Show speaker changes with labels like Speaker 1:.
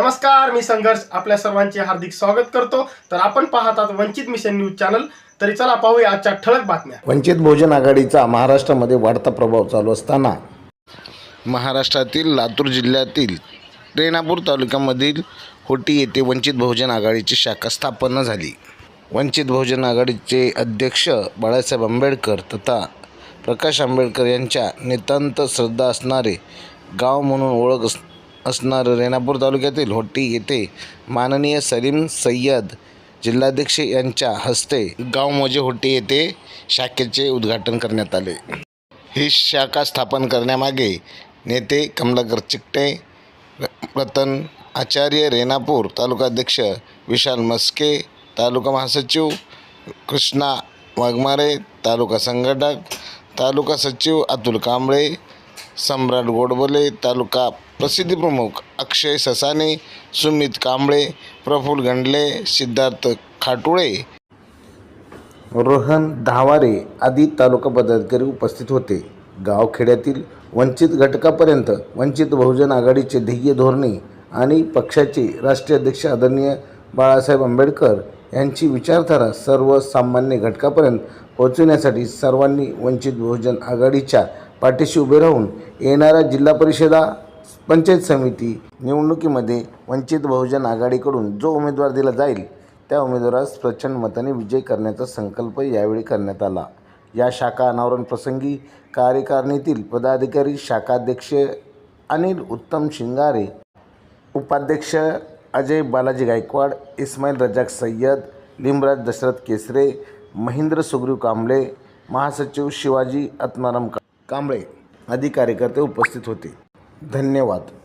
Speaker 1: नमस्कार मी संघर्ष. आपल्या सर्वांचे हार्दिक स्वागत करतो. तर आपण पाहत आहात वंचित मिशन न्यूज चॅनल. तरी चला पाहूया आजच्या ठळक बातम्या.
Speaker 2: वंचित बहुजन आघाडीचा महाराष्ट्रामध्ये वाढता प्रभाव चालू असताना महाराष्ट्रातील लातूर जिल्ह्यातील रेणापूर तालुक्यामधील होटी येथे वंचित बहुजन आघाडीची शाखा स्थापना झाली. वंचित बहुजन आघाडीचे अध्यक्ष बाळासाहेब आंबेडकर तथा प्रकाश आंबेडकर यांच्या नितांत श्रद्धा असणारे गाव म्हणून ओळख अस असणारं रेणापूर तालुक्यातील होट्टी येथे माननीय सलीम सय्यद जिल्हाध्यक्ष यांच्या हस्ते गाव मोजे होट्टी येथे शाखेचे उद्घाटन करण्यात आले. ही शाखा स्थापन करण्यामागे नेते कमलाकर चिकटे रतन आचार्य रेणापूर तालुकाध्यक्ष विशाल मस्के तालुका महासचिव कृष्णा वाघमारे तालुका संघटक तालुका सचिव अतुल कांबळे सम्राट गोडबोले तालुका प्रसिद्धीप्रमुख अक्षय ससाने सुमित कांबळे प्रफुल्ल गंडले सिद्धार्थ खाटुळे रोहन धावारे आदी तालुका पदाधिकारी उपस्थित होते. गावखेड्यातील वंचित घटकापर्यंत वंचित बहुजन आघाडीचे ध्येय धोरणे आणि पक्षाचे राष्ट्रीय अध्यक्ष आदरणीय बाळासाहेब आंबेडकर यांची विचारधारा सर्वसामान्य घटकापर्यंत पोहोचविण्यासाठी सर्वांनी वंचित बहुजन आघाडीच्या पाठीशी उभे राहून येणाऱ्या जिल्हा परिषदा पंचायत समिती निवडणुकीमध्ये वंचित बहुजन आघाडीकडून जो उमेदवार दिला जाईल त्या उमेदवारास प्रचंड मताने विजय करण्याचा संकल्प यावेळी करण्यात आला. या शाखा अनावरण प्रसंगी कार्यकारिणीतील पदाधिकारी शाखाध्यक्ष अनिल उत्तम शिंगारे उपाध्यक्ष अजय बालाजी गायकवाड इस्माईल रजाक सय्यद लिमराज दशरथ केसरे महेंद्र सुग्रीव कांबळे महासचिव शिवाजी आत्माराम कांबळे आदी कार्यकर्ते उपस्थित होते. धन्यवाद.